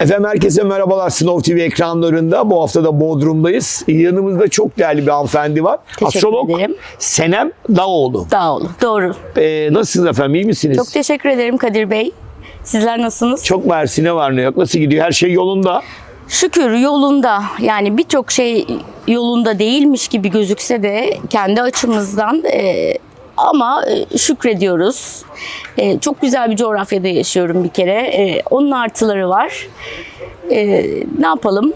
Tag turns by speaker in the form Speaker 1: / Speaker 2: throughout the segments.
Speaker 1: Efendim herkese merhabalar Snow TV ekranlarında. Bu hafta da Bodrum'dayız. Yanımızda çok değerli bir hanımefendi var.
Speaker 2: Teşekkür
Speaker 1: Astrolog
Speaker 2: ederim.
Speaker 1: Senem Dağoğlu.
Speaker 2: Dağoğlu. Doğru.
Speaker 1: Ee, nasılsınız efendim iyi misiniz?
Speaker 2: Çok teşekkür ederim Kadir Bey. Sizler nasılsınız?
Speaker 1: Çok mersi ne var ne yok. Nasıl gidiyor? Her şey yolunda.
Speaker 2: Şükür yolunda. Yani birçok şey yolunda değilmiş gibi gözükse de kendi açımızdan e, ama e, şükrediyoruz. E, çok güzel bir coğrafyada yaşıyorum bir kere. E, onun artıları var. Ne yapalım?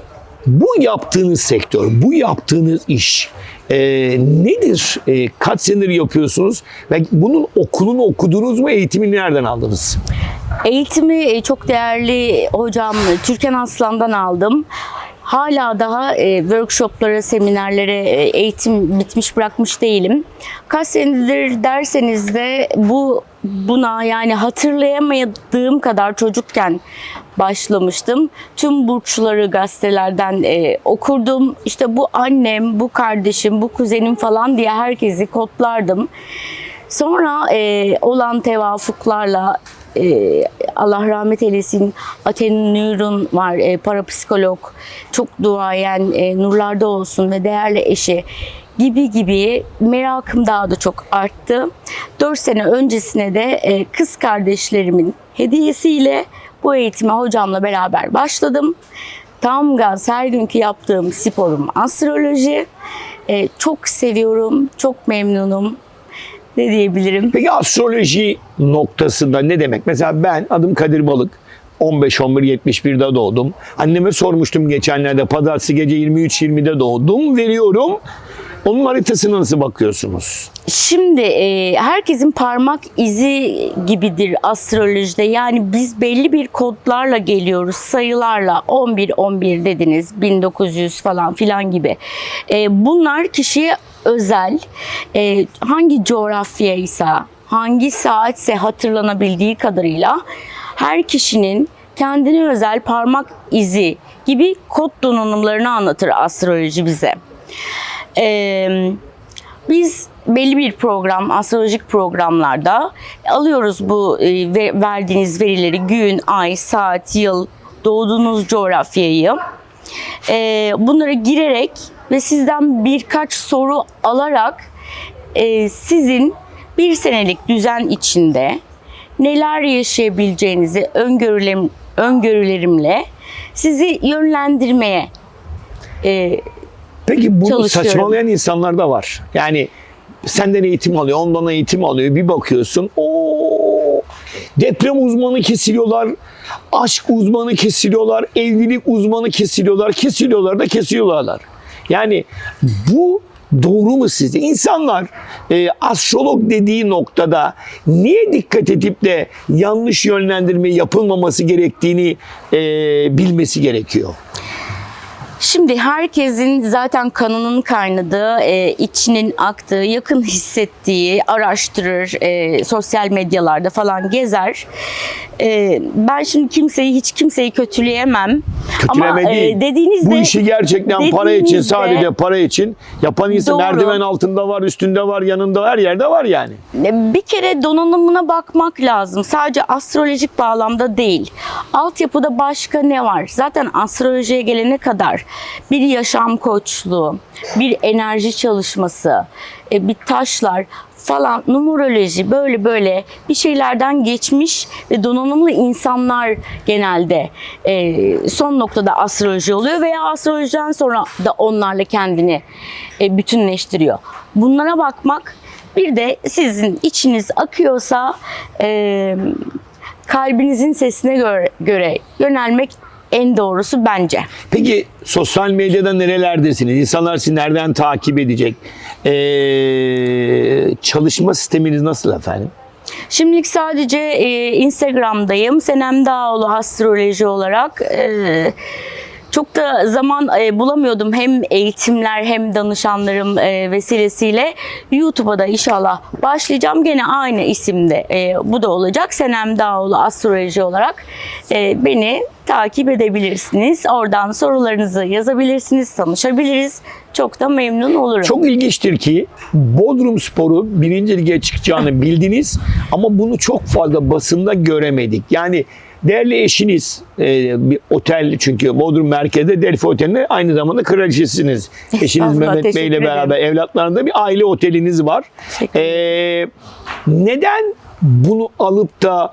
Speaker 1: Bu yaptığınız sektör, bu yaptığınız iş e, nedir? E, kaç senedir yapıyorsunuz? Ve bunun okulunu okudunuz mu? Eğitimini nereden aldınız?
Speaker 2: Eğitimi çok değerli hocam Türkan Aslan'dan aldım. Hala daha e, workshoplara, seminerlere e, eğitim bitmiş bırakmış değilim. Kaç senedir derseniz de bu buna yani hatırlayamadığım kadar çocukken başlamıştım. Tüm burçları gazetelerden e, okurdum. İşte bu annem, bu kardeşim, bu kuzenim falan diye herkesi kodlardım. Sonra e, olan tevafuklarla e, Allah rahmet eylesin Aten Nur'un var e, parapsikolog çok duayen e, nurlarda olsun ve değerli eşi gibi gibi merakım daha da çok arttı. 4 sene öncesine de e, kız kardeşlerimin hediyesiyle bu eğitime hocamla beraber başladım. Tam gaz her günkü yaptığım sporum astroloji. E, çok seviyorum, çok memnunum. Ne diyebilirim?
Speaker 1: Peki astroloji noktasında ne demek? Mesela ben adım Kadir Balık. 15-11-71'de doğdum. Anneme sormuştum geçenlerde pazartesi gece 23-20'de doğdum. Veriyorum. Onun haritasına nasıl bakıyorsunuz?
Speaker 2: Şimdi e, herkesin parmak izi gibidir astrolojide. Yani biz belli bir kodlarla geliyoruz. Sayılarla 11 11 dediniz 1900 falan filan gibi. E, bunlar kişiye özel. E, hangi coğrafyaysa, hangi saatse hatırlanabildiği kadarıyla her kişinin kendine özel parmak izi gibi kod donanımlarını anlatır astroloji bize. Ee, biz belli bir program, astrolojik programlarda alıyoruz bu e, ve- verdiğiniz verileri gün, ay, saat, yıl, doğduğunuz coğrafyayı. Ee, bunları girerek ve sizden birkaç soru alarak e, sizin bir senelik düzen içinde neler yaşayabileceğinizi öngörülerim, öngörülerimle sizi yönlendirmeye e,
Speaker 1: Peki bunu saçmalayan insanlar da var. Yani senden eğitim alıyor, ondan eğitim alıyor. Bir bakıyorsun o deprem uzmanı kesiliyorlar, aşk uzmanı kesiliyorlar, evlilik uzmanı kesiliyorlar, kesiliyorlar da kesiyorlar. Yani bu doğru mu sizce? İnsanlar e, astrolog dediği noktada niye dikkat edip de yanlış yönlendirme yapılmaması gerektiğini e, bilmesi gerekiyor?
Speaker 2: Şimdi herkesin zaten kanının kaynadığı, e, içinin aktığı, yakın hissettiği, araştırır, e, sosyal medyalarda falan gezer. E, ben şimdi kimseyi hiç kimseyi kötüleyemem.
Speaker 1: Kötüleme
Speaker 2: Ama
Speaker 1: değil.
Speaker 2: e, dediğinizde
Speaker 1: Bu işi gerçekten para için, sadece para için yapan insan
Speaker 2: Doğru.
Speaker 1: merdiven altında var, üstünde var, yanında her yerde var yani.
Speaker 2: E, Bir kere donanımına bakmak lazım. Sadece astrolojik bağlamda değil. Altyapıda başka ne var? Zaten astrolojiye gelene kadar bir yaşam koçluğu, bir enerji çalışması, e, bir taşlar falan numeroloji böyle böyle bir şeylerden geçmiş ve donanımlı insanlar genelde e, son noktada astroloji oluyor veya astrolojiden sonra da onlarla kendini e, bütünleştiriyor. Bunlara bakmak bir de sizin içiniz akıyorsa e, kalbinizin sesine göre, göre yönelmek en doğrusu bence.
Speaker 1: Peki sosyal medyada nerelerdesiniz? İnsanlar sizi nereden takip edecek? Ee, çalışma sisteminiz nasıl efendim?
Speaker 2: Şimdilik sadece e, Instagram'dayım. Senem Dağoğlu astroloji olarak. E, çok da zaman e, bulamıyordum hem eğitimler hem danışanlarım e, vesilesiyle. YouTube'a da inşallah başlayacağım. Gene aynı isimde e, bu da olacak. Senem Dağoğlu astroloji olarak e, beni takip edebilirsiniz. Oradan sorularınızı yazabilirsiniz, tanışabiliriz. Çok da memnun olurum.
Speaker 1: Çok ilginçtir ki Bodrum Spor'u birinci lige çıkacağını bildiniz ama bunu çok fazla basında göremedik. Yani değerli eşiniz e, bir otel çünkü Bodrum merkezde Delphi Oteli'nde aynı zamanda kraliçesiniz. Eşiniz Mehmet Bey ile beraber evlatlarında bir aile oteliniz var. E, neden bunu alıp da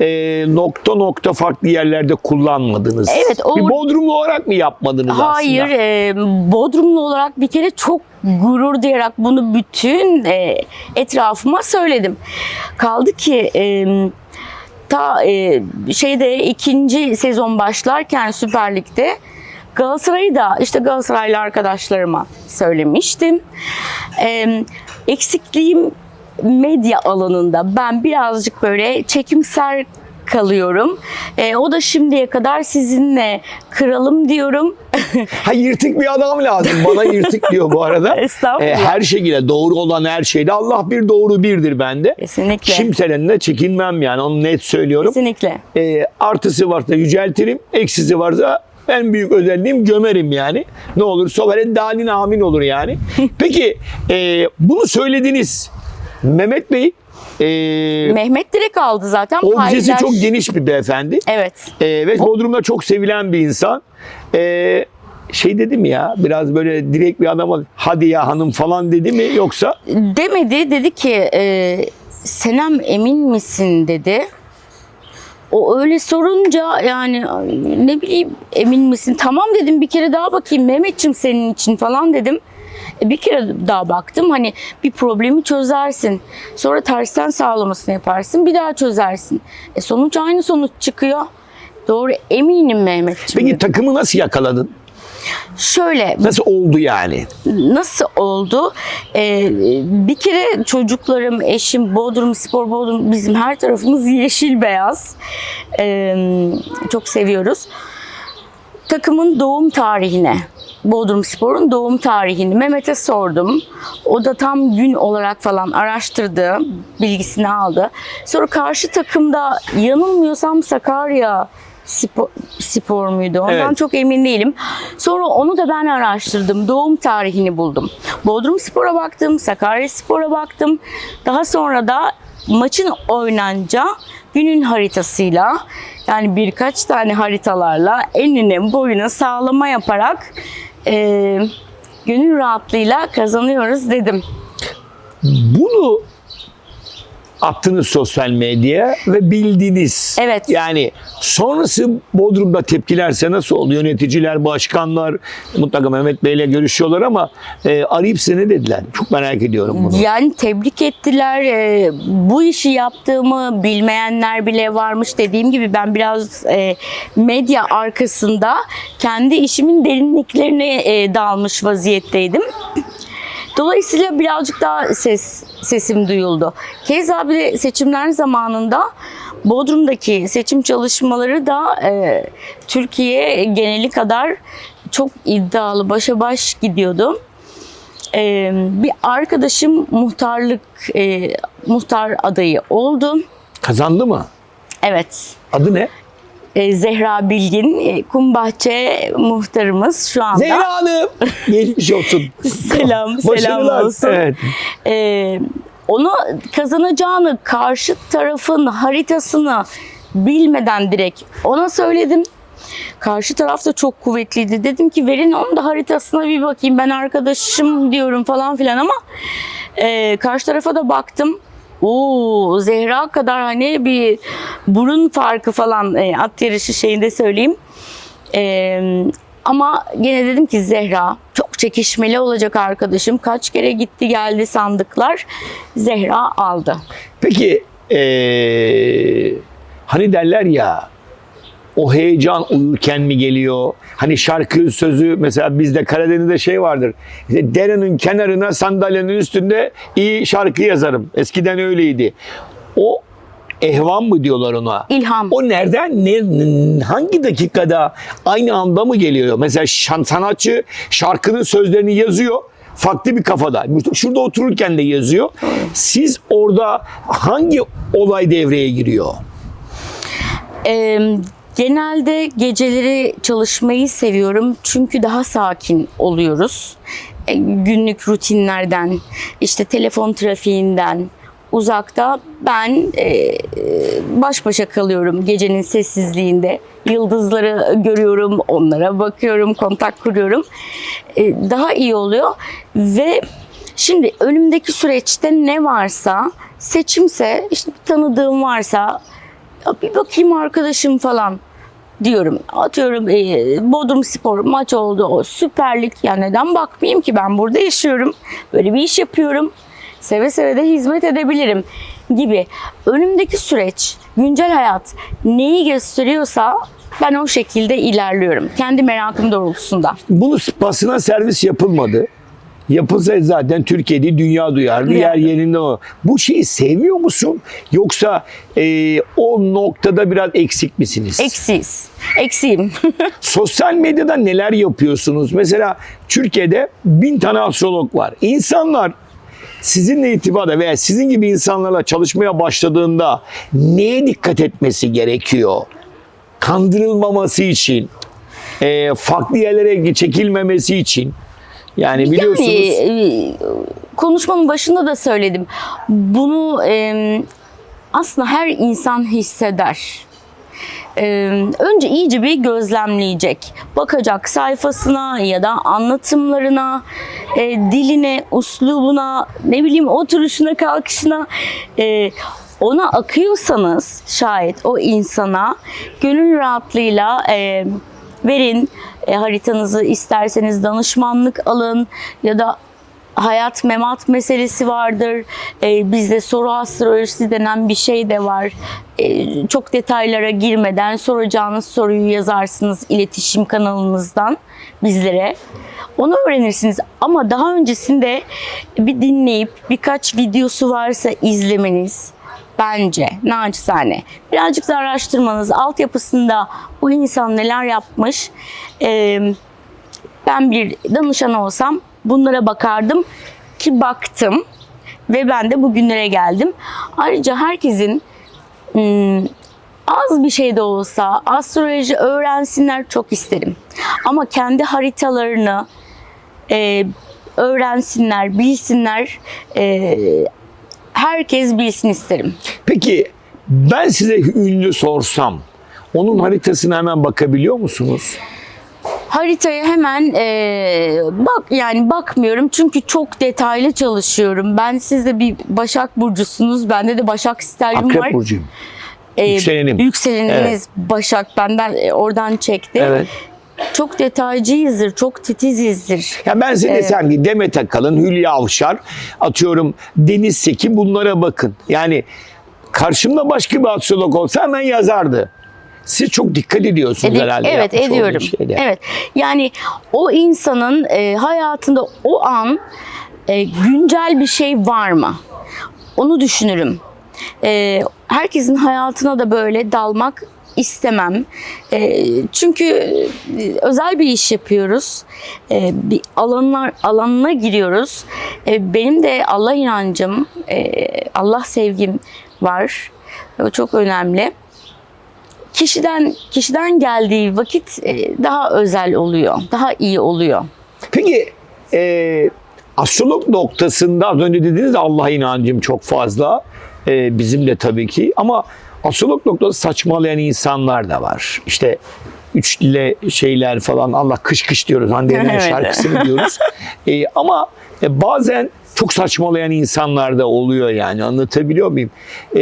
Speaker 1: e, nokta nokta farklı yerlerde kullanmadınız?
Speaker 2: Evet, o-
Speaker 1: Bir Bodrumlu olarak mı yapmadınız
Speaker 2: Hayır,
Speaker 1: aslında?
Speaker 2: e, Bodrumlu olarak bir kere çok gurur duyarak bunu bütün e, etrafıma söyledim. Kaldı ki e, ta e, şeyde ikinci sezon başlarken Süper Lig'de Galatasaray'ı da işte Galatasaraylı arkadaşlarıma söylemiştim. E, eksikliğim medya alanında ben birazcık böyle çekimser kalıyorum. E, o da şimdiye kadar sizinle kıralım diyorum.
Speaker 1: Ha yırtık bir adam lazım. Bana yırtık diyor bu arada.
Speaker 2: Estağfurullah.
Speaker 1: E, her şekilde doğru olan her şeyde Allah bir doğru birdir bende.
Speaker 2: Kesinlikle.
Speaker 1: Kimsenin de çekinmem yani onu net söylüyorum.
Speaker 2: Kesinlikle.
Speaker 1: E, artısı varsa yüceltirim, eksisi varsa en büyük özelliğim gömerim yani. Ne olursa böyle dalin amin olur yani. Peki e, bunu söylediniz. Mehmet Bey e,
Speaker 2: Mehmet direkt aldı zaten.
Speaker 1: objesi çok geniş bir beyefendi.
Speaker 2: Evet.
Speaker 1: Ee, ve Bodrum'da çok sevilen bir insan. Ee, şey dedi mi ya biraz böyle direkt bir adama hadi ya hanım falan dedi mi yoksa
Speaker 2: Demedi. Dedi ki e, Senem emin misin dedi. O öyle sorunca yani ne bileyim emin misin? Tamam dedim bir kere daha bakayım Mehmetçim senin için falan dedim. E, Bir kere daha baktım hani bir problemi çözersin. Sonra tersten sağlamasını yaparsın bir daha çözersin. E sonuç aynı sonuç çıkıyor. Doğru eminim Mehmetçim.
Speaker 1: peki takımı nasıl yakaladın?
Speaker 2: Şöyle
Speaker 1: Nasıl oldu yani?
Speaker 2: nasıl oldu? Ee, bir kere çocuklarım, eşim, Bodrum, Spor Bodrum bizim her tarafımız yeşil beyaz. Ee, çok seviyoruz. Takımın doğum tarihine, Bodrum Spor'un doğum tarihini Mehmet'e sordum. O da tam gün olarak falan araştırdı, bilgisini aldı. Sonra karşı takımda yanılmıyorsam Sakarya Spor, spor muydu? Ondan
Speaker 1: Evet.
Speaker 2: çok emin değilim. Sonra onu da ben araştırdım. Doğum tarihini buldum. Bodrum Spor'a baktım, Sakarya Spor'a baktım. Daha sonra da maçın oynanca günün haritasıyla yani birkaç tane haritalarla enine boyuna sağlama yaparak e, gönül rahatlığıyla kazanıyoruz dedim.
Speaker 1: Bunu attınız sosyal medyaya ve bildiniz.
Speaker 2: Evet.
Speaker 1: Yani sonrası Bodrum'da tepkilerse nasıl oldu? Yöneticiler, başkanlar mutlaka Mehmet Bey'le görüşüyorlar ama e, arayıp size ne dediler? Çok merak ediyorum bunu.
Speaker 2: Yani tebrik ettiler. Ee, bu işi yaptığımı bilmeyenler bile varmış. Dediğim gibi ben biraz e, medya arkasında kendi işimin derinliklerine e, dalmış vaziyetteydim. Dolayısıyla birazcık daha ses sesim duyuldu. Keza bir de seçimler zamanında Bodrum'daki seçim çalışmaları da e, Türkiye geneli kadar çok iddialı başa baş gidiyordu. Ee, bir arkadaşım muhtarlık e, muhtar adayı oldu.
Speaker 1: Kazandı mı?
Speaker 2: Evet.
Speaker 1: Adı ne?
Speaker 2: e, Zehra Bilgin e, Kumbahçe muhtarımız şu anda.
Speaker 1: Zehra Hanım. Geçmiş olsun.
Speaker 2: Selam, selam
Speaker 1: Başarılar.
Speaker 2: olsun.
Speaker 1: Evet.
Speaker 2: Ee, onu kazanacağını karşı tarafın haritasını bilmeden direkt ona söyledim. Karşı taraf da çok kuvvetliydi. Dedim ki verin onun da haritasına bir bakayım. Ben arkadaşım diyorum falan filan ama e, karşı tarafa da baktım. Oo Zehra kadar hani bir burun farkı falan e, at yarışı şeyinde söyleyeyim. E, ama gene dedim ki Zehra çekişmeli olacak arkadaşım. Kaç kere gitti geldi sandıklar. Zehra aldı.
Speaker 1: Peki eee, hani derler ya o heyecan uyurken mi geliyor? Hani şarkı sözü mesela bizde Karadeniz'de şey vardır. İşte derenin kenarına sandalyenin üstünde iyi şarkı yazarım. Eskiden öyleydi. O ehvam mı diyorlar ona?
Speaker 2: İlham.
Speaker 1: O nereden, ne, hangi dakikada aynı anda mı geliyor? Mesela şan, sanatçı şarkının sözlerini yazıyor. Farklı bir kafada. Şurada otururken de yazıyor. Siz orada hangi olay devreye giriyor?
Speaker 2: Ee, genelde geceleri çalışmayı seviyorum çünkü daha sakin oluyoruz. Ee, günlük rutinlerden, işte telefon trafiğinden, uzakta ben e, baş başa kalıyorum gecenin sessizliğinde. Yıldızları görüyorum, onlara bakıyorum, kontak kuruyorum. E, daha iyi oluyor ve şimdi önümdeki süreçte ne varsa seçimse işte bir tanıdığım varsa bir bakayım arkadaşım falan diyorum. Atıyorum e, Bodrum Spor maç oldu. O süperlik. Ya neden bakmayayım ki ben burada yaşıyorum. Böyle bir iş yapıyorum. Seve seve de hizmet edebilirim gibi. Önümdeki süreç, güncel hayat neyi gösteriyorsa ben o şekilde ilerliyorum. Kendi merakım doğrultusunda.
Speaker 1: Bunu basına servis yapılmadı. Yapılsa zaten Türkiye'de dünya duyar. Bir yer
Speaker 2: Dünya.
Speaker 1: yerinde o. Bu şeyi sevmiyor musun? Yoksa e, o noktada biraz eksik misiniz?
Speaker 2: Eksiyiz. Eksiğim.
Speaker 1: Sosyal medyada neler yapıyorsunuz? Mesela Türkiye'de bin tane astrolog var. İnsanlar sizinle itibada veya sizin gibi insanlarla çalışmaya başladığında neye dikkat etmesi gerekiyor? Kandırılmaması için, e, farklı yerlere çekilmemesi için. Yani biliyorsunuz
Speaker 2: Yani e, konuşmanın başında da söyledim. Bunu e, aslında her insan hisseder. E, önce iyice bir gözlemleyecek. Bakacak sayfasına ya da anlatımlarına, e, diline, uslubuna, ne bileyim oturuşuna, kalkışına. E, ona akıyorsanız şayet o insana gönül rahatlığıyla e, verin e, haritanızı isterseniz danışmanlık alın ya da hayat memat meselesi vardır. E, bizde soru astrolojisi denen bir şey de var. E, çok detaylara girmeden soracağınız soruyu yazarsınız iletişim kanalınızdan bizlere. Onu öğrenirsiniz ama daha öncesinde bir dinleyip birkaç videosu varsa izlemeniz bence naçizane. Birazcık da araştırmanız, altyapısında bu insan neler yapmış. Ee, ben bir danışan olsam bunlara bakardım ki baktım ve ben de bugünlere geldim. Ayrıca herkesin hmm, az bir şey de olsa astroloji öğrensinler çok isterim. Ama kendi haritalarını e, öğrensinler, bilsinler. E, herkes bilsin isterim.
Speaker 1: peki ben size ünlü sorsam onun haritasına hemen bakabiliyor musunuz?
Speaker 2: Haritaya hemen e, bak yani bakmıyorum çünkü çok detaylı çalışıyorum. Ben siz de bir Başak burcusunuz. Bende de Başak stelyum var.
Speaker 1: Akrep burcuyum.
Speaker 2: E,
Speaker 1: Yükselenim.
Speaker 2: Yükseleniniz Başak benden e, oradan çekti.
Speaker 1: Evet.
Speaker 2: Çok detaycıyızdır, çok titizizdir.
Speaker 1: Ya ben size desem ki Demet Akalın, Hülya Avşar, atıyorum Deniz Seki bunlara bakın. Yani karşımda başka bir astrolog olsa hemen yazardı. Siz çok dikkat ediyorsunuz
Speaker 2: Ede-
Speaker 1: herhalde.
Speaker 2: evet ediyorum. Evet. Yani o insanın e, hayatında o an e, güncel bir şey var mı? Onu düşünürüm. E, herkesin hayatına da böyle dalmak istemem. E, çünkü e, özel bir iş yapıyoruz. E, bir alanlar alanına giriyoruz. E, benim de Allah inancım, e, Allah sevgim var. O çok önemli kişiden kişiden geldiği vakit e, daha özel oluyor, daha iyi oluyor.
Speaker 1: Peki e, astrolog noktasında az önce dediniz de Allah inancım çok fazla. E, bizim de tabii ki ama astrolog noktasında saçmalayan insanlar da var. İşte üç dile şeyler falan Allah kış kış diyoruz. Hande'nin
Speaker 2: Evet.
Speaker 1: şarkısını diyoruz. E, ama e, bazen çok saçmalayan insanlar da oluyor yani anlatabiliyor muyum? E,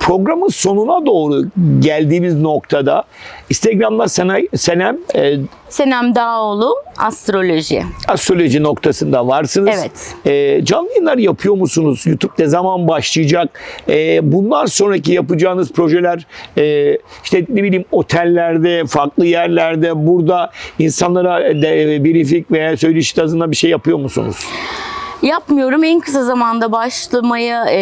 Speaker 1: programın sonuna doğru geldiğimiz noktada Instagram'da Sena, Senem e,
Speaker 2: Senem Dağoğlu astroloji.
Speaker 1: astroloji noktasında varsınız.
Speaker 2: Evet.
Speaker 1: Ee, canlı yayınlar yapıyor musunuz? YouTube ne zaman başlayacak? Ee, bundan sonraki yapacağınız projeler e, işte ne bileyim otellerde, farklı yerlerde, burada insanlara de, briefing veya söyleşi tazında bir şey yapıyor musunuz?
Speaker 2: Yapmıyorum. En kısa zamanda başlamaya e,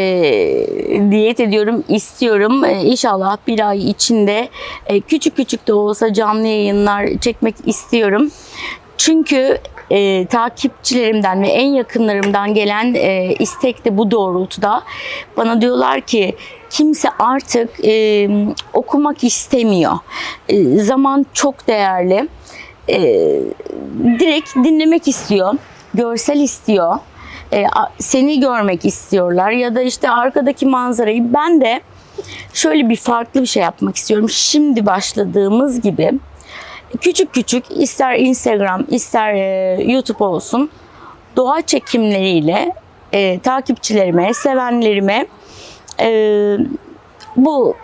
Speaker 2: diyet ediyorum, istiyorum. E, inşallah bir ay içinde e, küçük küçük de olsa canlı yayınlar çekmek istiyorum. Çünkü e, takipçilerimden ve en yakınlarımdan gelen e, istek de bu doğrultuda. Bana diyorlar ki kimse artık e, okumak istemiyor. E, zaman çok değerli. E, direkt dinlemek istiyor, görsel istiyor. E, seni görmek istiyorlar ya da işte arkadaki manzarayı ben de şöyle bir farklı bir şey yapmak istiyorum. Şimdi başladığımız gibi küçük küçük ister Instagram ister e, YouTube olsun doğa çekimleriyle e, takipçilerime, sevenlerime e, bu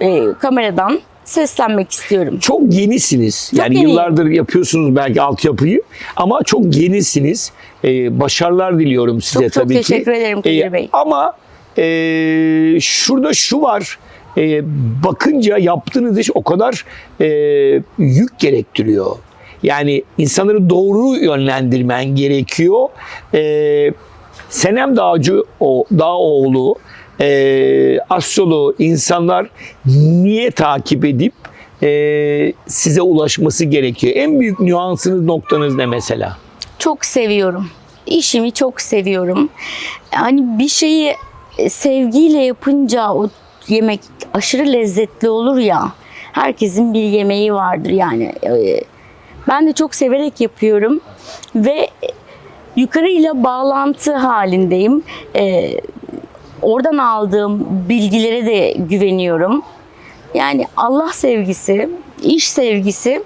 Speaker 2: e, kameradan seslenmek istiyorum.
Speaker 1: Çok yenisiniz. Yani
Speaker 2: yeniyim.
Speaker 1: yıllardır yapıyorsunuz belki altyapıyı ama çok yenisiniz. Ee, başarılar diliyorum size
Speaker 2: Çok çok
Speaker 1: tabii ki.
Speaker 2: teşekkür ederim Kadir
Speaker 1: Ee,
Speaker 2: Bey.
Speaker 1: Ama e, şurada şu var. E, bakınca yaptığınız iş o kadar e, yük gerektiriyor. Yani insanları doğru yönlendirmen gerekiyor. E, Senem Dağcı o Dağoğlu e, astroloğu insanlar niye takip edip e, size ulaşması gerekiyor? En büyük nüansınız noktanız ne mesela?
Speaker 2: Çok seviyorum. İşimi çok seviyorum. Hani bir şeyi e, sevgiyle yapınca o yemek aşırı lezzetli olur ya. Herkesin bir yemeği vardır yani. E, Ben de çok severek yapıyorum ve yukarıyla bağlantı halindeyim. E, Oradan aldığım bilgilere de güveniyorum. Yani Allah sevgisi, iş sevgisi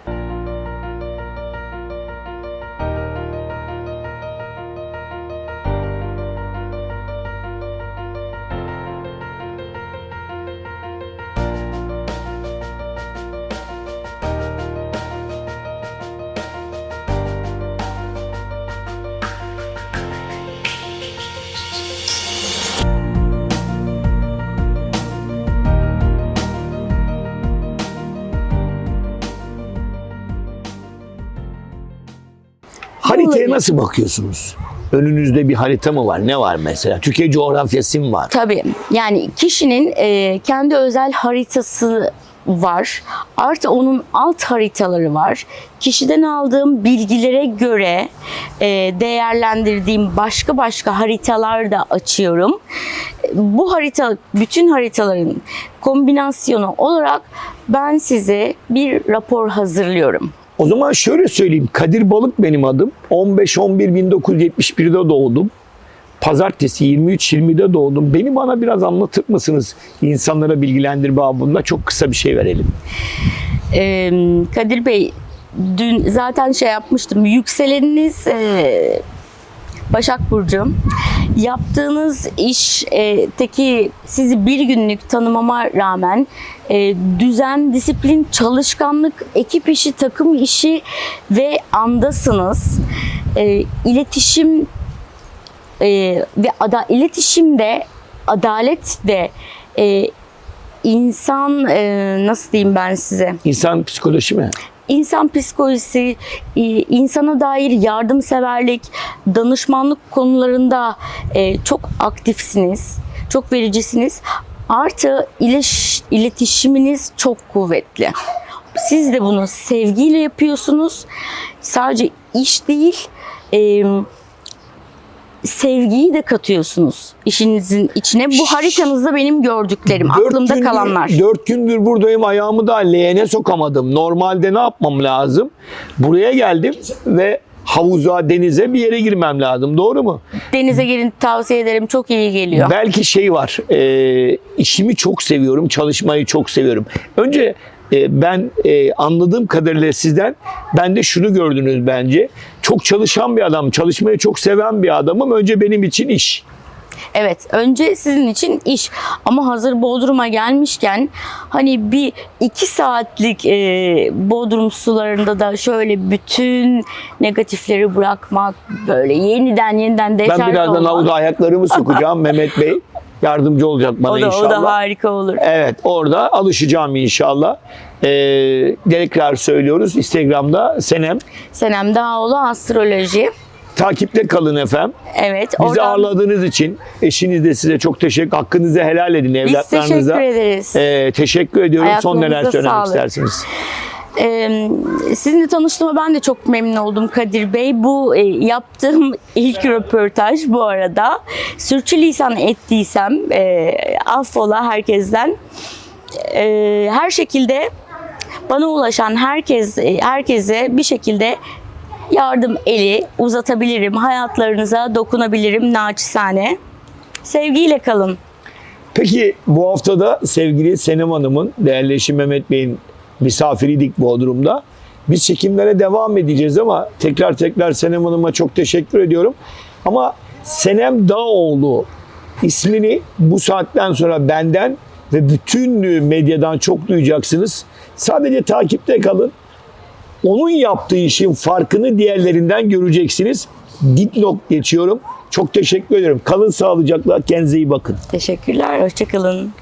Speaker 1: Haritaya nasıl bakıyorsunuz? Önünüzde bir harita mı var? Ne var mesela? Türkiye coğrafyası mı var?
Speaker 2: Tabii. Yani kişinin e, kendi özel haritası var. Artı onun alt haritaları var. Kişiden aldığım bilgilere göre e, değerlendirdiğim başka başka haritalar da açıyorum. Bu harita, bütün haritaların kombinasyonu olarak ben size bir rapor hazırlıyorum.
Speaker 1: O zaman şöyle söyleyeyim. Kadir Balık benim adım. 15-11-1971'de doğdum. Pazartesi 23-20'de doğdum. Beni bana biraz anlatır mısınız? İnsanlara bilgilendir babında çok kısa bir şey verelim.
Speaker 2: Ee, Kadir Bey dün zaten şey yapmıştım. Yükseleniniz e, Başak Burcu. Yaptığınız işteki sizi bir günlük tanımama rağmen e, düzen, disiplin, çalışkanlık, ekip işi, takım işi ve andasınız. E, iletişim e, ve ada, iletişimde, adalet de e, insan e, nasıl diyeyim ben size?
Speaker 1: İnsan psikoloji mi?
Speaker 2: İnsan psikolojisi, e, insana dair yardımseverlik, danışmanlık konularında e, çok aktifsiniz, çok vericisiniz. Artı iletişiminiz çok kuvvetli. Siz de bunu sevgiyle yapıyorsunuz. Sadece iş değil, e, sevgiyi de katıyorsunuz işinizin içine. Bu haritanızda benim gördüklerim,
Speaker 1: Dört
Speaker 2: aklımda
Speaker 1: gündür-
Speaker 2: kalanlar.
Speaker 1: Dört gündür buradayım ayağımı da leğene sokamadım. Normalde ne yapmam lazım? Buraya geldim ve havuza, denize bir yere girmem lazım. Doğru mu?
Speaker 2: Denize girin tavsiye ederim. Çok iyi geliyor.
Speaker 1: Belki şey var. E, işimi çok seviyorum, çalışmayı çok seviyorum. Önce e, ben e, anladığım kadarıyla sizden ben de şunu gördünüz bence. Çok çalışan bir adam, çalışmayı çok seven bir adamım. Önce benim için iş.
Speaker 2: Evet, önce sizin için iş. Ama hazır Bodrum'a gelmişken hani bir iki saatlik e, Bodrum sularında da şöyle bütün negatifleri bırakmak, böyle yeniden yeniden deşarj
Speaker 1: Ben birazdan
Speaker 2: olmak.
Speaker 1: havuza ayaklarımı sokacağım. Mehmet Bey yardımcı olacak bana
Speaker 2: o da,
Speaker 1: inşallah.
Speaker 2: o da harika olur.
Speaker 1: Evet orada alışacağım inşallah. Ee, tekrar söylüyoruz Instagram'da Senem.
Speaker 2: Senem Dağoğlu Astroloji.
Speaker 1: Takipte kalın efendim.
Speaker 2: Evet.
Speaker 1: Bizi
Speaker 2: oradan
Speaker 1: ağırladığınız için eşiniz de size çok teşekkür Hakkınızı helal edin
Speaker 2: biz
Speaker 1: evlatlarınıza.
Speaker 2: teşekkür ederiz.
Speaker 1: Ee, teşekkür ediyorum. Son neler söylemek
Speaker 2: sağlık.
Speaker 1: istersiniz?
Speaker 2: Ee, sizinle tanıştığıma ben de çok memnun oldum Kadir Bey. Bu e, yaptığım ilk röportaj bu arada. Sürçülisan ettiysem e, affola herkesten. E, her şekilde bana ulaşan herkes e, herkese bir şekilde yardım eli uzatabilirim. Hayatlarınıza dokunabilirim naçizane. Sevgiyle kalın.
Speaker 1: Peki bu haftada sevgili Senem Hanım'ın, değerli eşi Mehmet Bey'in misafiriydik Bodrum'da. Biz çekimlere devam edeceğiz ama tekrar tekrar Senem Hanım'a çok teşekkür ediyorum. Ama Senem Dağoğlu ismini bu saatten sonra benden ve bütün medyadan çok duyacaksınız. Sadece takipte kalın. Onun yaptığı işin farkını diğerlerinden göreceksiniz. Dipnot geçiyorum. Çok teşekkür ederim. Kalın sağlıcakla. Kendinize iyi bakın.
Speaker 2: Teşekkürler. Hoşçakalın.